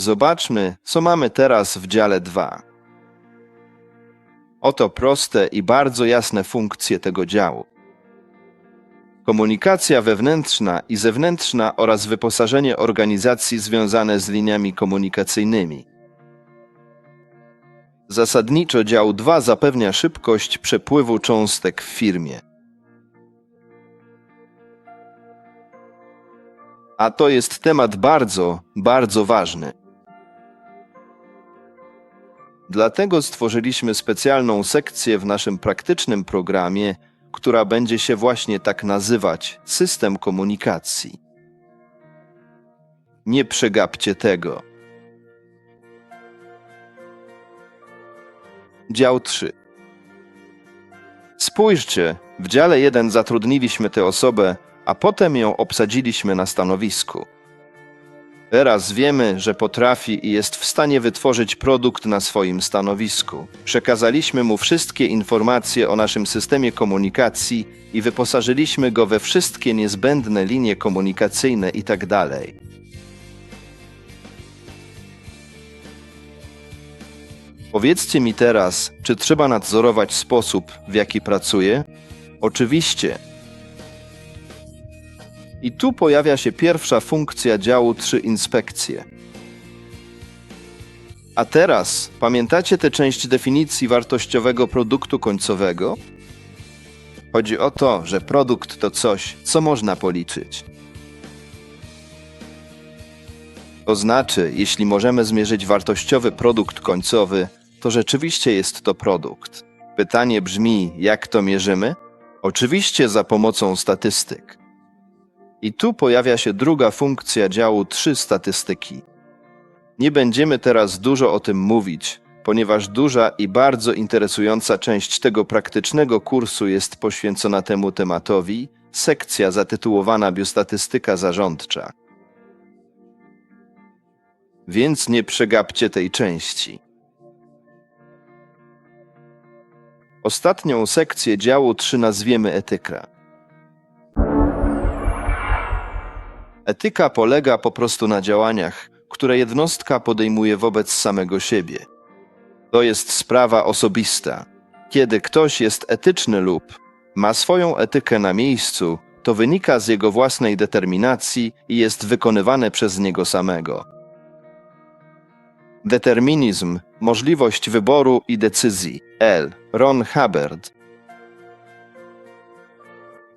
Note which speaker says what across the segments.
Speaker 1: Zobaczmy, co mamy teraz w dziale 2. Oto proste i bardzo jasne funkcje tego działu. Komunikacja wewnętrzna i zewnętrzna oraz wyposażenie organizacji związane z liniami komunikacyjnymi. Zasadniczo dział 2 zapewnia szybkość przepływu cząstek w firmie. A to jest temat bardzo, bardzo ważny. Dlatego stworzyliśmy specjalną sekcję w naszym praktycznym programie, która będzie się właśnie tak nazywać System Komunikacji. Nie przegapcie tego. Dział 3. Spójrzcie, w dziale 1 zatrudniliśmy tę osobę, a potem ją obsadziliśmy na stanowisku. Teraz wiemy, że potrafi i jest w stanie wytworzyć produkt na swoim stanowisku. Przekazaliśmy mu wszystkie informacje o naszym systemie komunikacji i wyposażyliśmy go we wszystkie niezbędne linie komunikacyjne itd. Powiedzcie mi teraz, czy trzeba nadzorować sposób, w jaki pracuje? Oczywiście. I tu pojawia się pierwsza funkcja działu 3 inspekcje. A teraz pamiętacie tę część definicji wartościowego produktu końcowego? Chodzi o to, że produkt to coś, co można policzyć. To znaczy, jeśli możemy zmierzyć wartościowy produkt końcowy, to rzeczywiście jest to produkt. Pytanie brzmi, jak to mierzymy? Oczywiście za pomocą statystyk. I tu pojawia się druga funkcja działu 3 statystyki. Nie będziemy teraz dużo o tym mówić, ponieważ duża i bardzo interesująca część tego praktycznego kursu jest poświęcona temu tematowi, sekcja zatytułowana Biostatystyka zarządcza. Więc nie przegapcie tej części. Ostatnią sekcję działu 3 nazwiemy etyka. Etyka polega po prostu na działaniach, które jednostka podejmuje wobec samego siebie. To jest sprawa osobista. Kiedy ktoś jest etyczny lub ma swoją etykę na miejscu, to wynika z jego własnej determinacji i jest wykonywane przez niego samego. Determinizm, możliwość wyboru i decyzji. L. Ron Hubbard.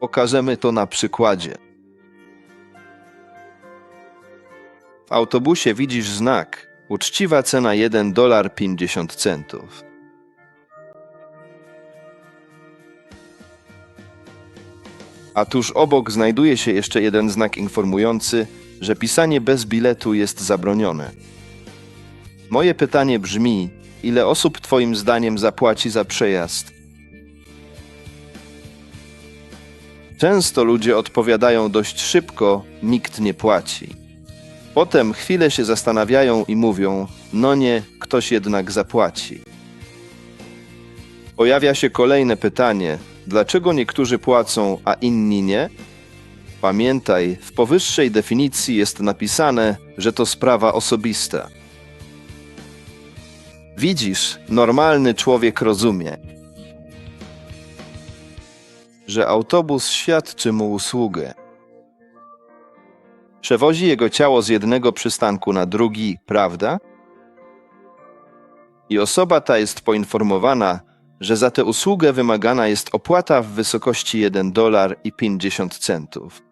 Speaker 1: Pokażemy to na przykładzie. W autobusie widzisz znak. Uczciwa cena 1 dolar 50 centów. A tuż obok znajduje się jeszcze jeden znak informujący, że pisanie bez biletu jest zabronione. Moje pytanie brzmi: ile osób Twoim zdaniem zapłaci za przejazd? Często ludzie odpowiadają dość szybko: nikt nie płaci. Potem chwilę się zastanawiają i mówią: No nie, ktoś jednak zapłaci. Pojawia się kolejne pytanie: dlaczego niektórzy płacą, a inni nie? Pamiętaj, w powyższej definicji jest napisane, że to sprawa osobista. Widzisz, normalny człowiek rozumie, że autobus świadczy mu usługę. Przewozi jego ciało z jednego przystanku na drugi, prawda? I osoba ta jest poinformowana, że za tę usługę wymagana jest opłata w wysokości 1 dolar i 50 centów.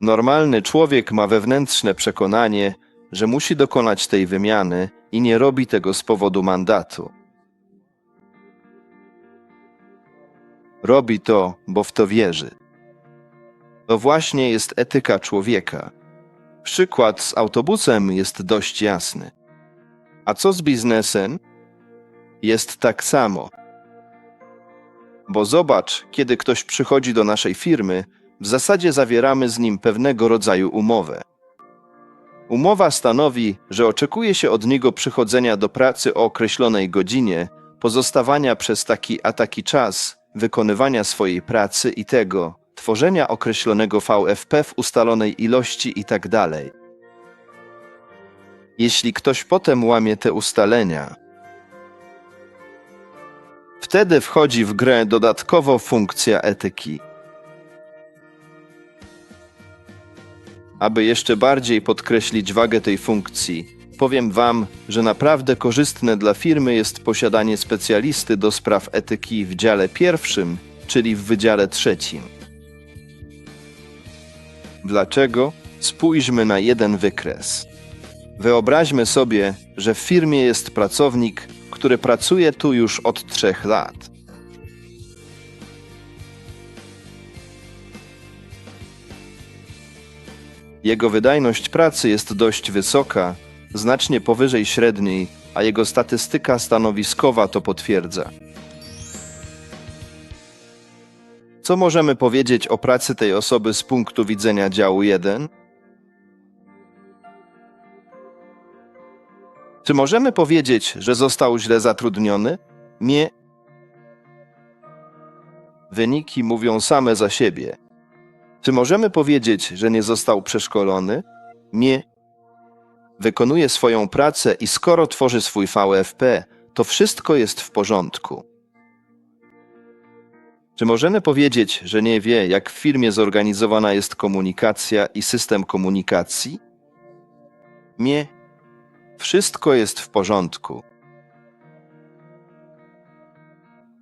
Speaker 1: Normalny człowiek ma wewnętrzne przekonanie, że musi dokonać tej wymiany i nie robi tego z powodu mandatu. Robi to, bo w to wierzy. To właśnie jest etyka człowieka. Przykład z autobusem jest dość jasny. A co z biznesem? Jest tak samo. Bo zobacz, kiedy ktoś przychodzi do naszej firmy, w zasadzie zawieramy z nim pewnego rodzaju umowę. Umowa stanowi, że oczekuje się od niego przychodzenia do pracy o określonej godzinie, pozostawania przez taki a taki czas, wykonywania swojej pracy i tego, wytworzenia określonego VFP w ustalonej ilości itd. Jeśli ktoś potem łamie te ustalenia, wtedy wchodzi w grę dodatkowo funkcja etyki. Aby jeszcze bardziej podkreślić wagę tej funkcji, powiem Wam, że naprawdę korzystne dla firmy jest posiadanie specjalisty do spraw etyki w dziale pierwszym, czyli w wydziale trzecim. Dlaczego? Spójrzmy na jeden wykres. Wyobraźmy sobie, że w firmie jest pracownik, który pracuje tu już od trzech lat. Jego wydajność pracy jest dość wysoka, znacznie powyżej średniej, a jego statystyka stanowiskowa to potwierdza. Co możemy powiedzieć o pracy tej osoby z punktu widzenia działu 1? Czy możemy powiedzieć, że został źle zatrudniony? Nie. Wyniki mówią same za siebie. Czy możemy powiedzieć, że nie został przeszkolony? Nie. Wykonuje swoją pracę i skoro tworzy swój VFP, to wszystko jest w porządku. Czy możemy powiedzieć, że nie wie, jak w firmie zorganizowana jest komunikacja i system komunikacji? Nie. Wszystko jest w porządku.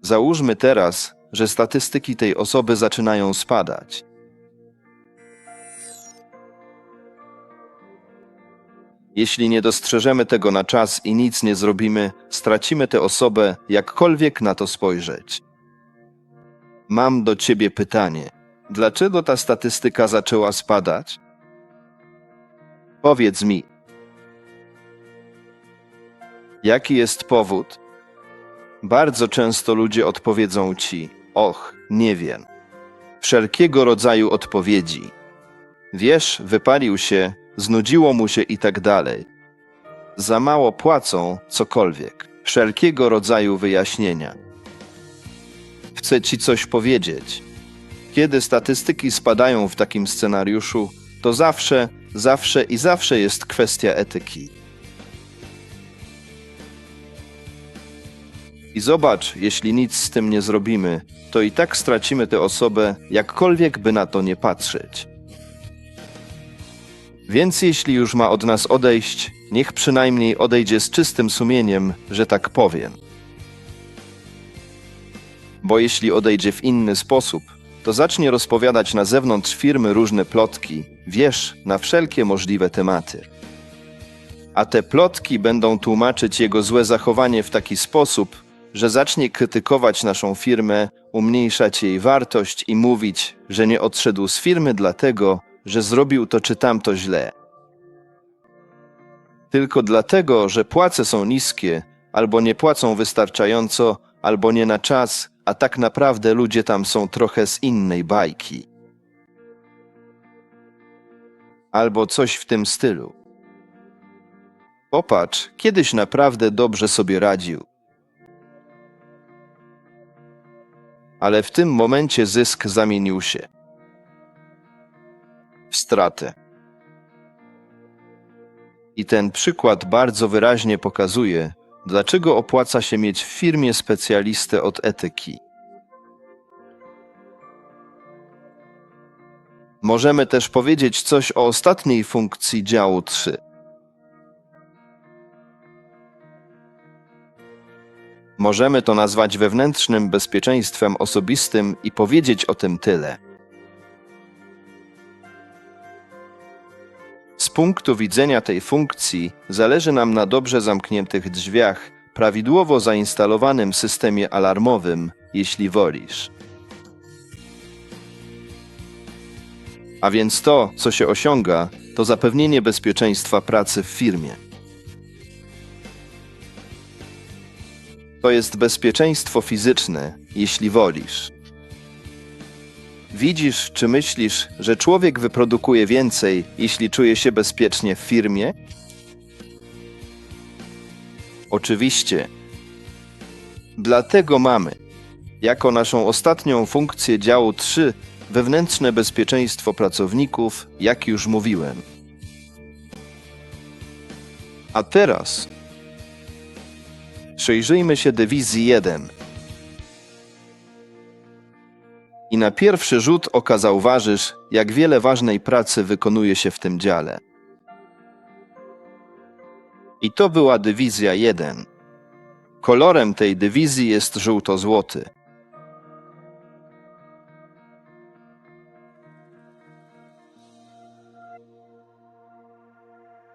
Speaker 1: Załóżmy teraz, że statystyki tej osoby zaczynają spadać. Jeśli nie dostrzeżemy tego na czas i nic nie zrobimy, stracimy tę osobę, jakkolwiek na to spojrzeć. Mam do ciebie pytanie. Dlaczego ta statystyka zaczęła spadać? Powiedz mi. Jaki jest powód? Bardzo często ludzie odpowiedzą ci: Och, nie wiem. Wszelkiego rodzaju odpowiedzi. Wiesz, wypalił się, znudziło mu się i tak dalej. Za mało płacą cokolwiek. Wszelkiego rodzaju wyjaśnienia. Chcę ci coś powiedzieć. Kiedy statystyki spadają w takim scenariuszu, to zawsze, zawsze i zawsze jest kwestia etyki. I zobacz, jeśli nic z tym nie zrobimy, to i tak stracimy tę osobę, jakkolwiek by na to nie patrzeć. Więc jeśli już ma od nas odejść, niech przynajmniej odejdzie z czystym sumieniem, że tak powiem. Bo jeśli odejdzie w inny sposób, to zacznie rozpowiadać na zewnątrz firmy różne plotki, wiesz, na wszelkie możliwe tematy. A te plotki będą tłumaczyć jego złe zachowanie w taki sposób, że zacznie krytykować naszą firmę, umniejszać jej wartość i mówić, że nie odszedł z firmy dlatego, że zrobił to czy tamto źle. Tylko dlatego, że płace są niskie, albo nie płacą wystarczająco, albo nie na czas, a tak naprawdę ludzie tam są trochę z innej bajki. Albo coś w tym stylu. Popatrz, kiedyś naprawdę dobrze sobie radził. Ale w tym momencie zysk zamienił się w stratę. I ten przykład bardzo wyraźnie pokazuje, dlaczego opłaca się mieć w firmie specjalistę od etyki. Możemy też powiedzieć coś o ostatniej funkcji działu 3. Możemy to nazwać wewnętrznym bezpieczeństwem osobistym i powiedzieć o tym tyle. Punktu widzenia tej funkcji zależy nam na dobrze zamkniętych drzwiach, prawidłowo zainstalowanym systemie alarmowym, jeśli wolisz. A więc to, co się osiąga, to zapewnienie bezpieczeństwa pracy w firmie. To jest bezpieczeństwo fizyczne, jeśli wolisz. Widzisz czy myślisz, że człowiek wyprodukuje więcej, jeśli czuje się bezpiecznie w firmie? Oczywiście. Dlatego mamy, jako naszą ostatnią funkcję działu 3, wewnętrzne bezpieczeństwo pracowników, jak już mówiłem. A teraz przyjrzyjmy się dywizji 1. I na pierwszy rzut oka zauważysz, jak wiele ważnej pracy wykonuje się w tym dziale. I to była dywizja 1. Kolorem tej dywizji jest żółto-złoty.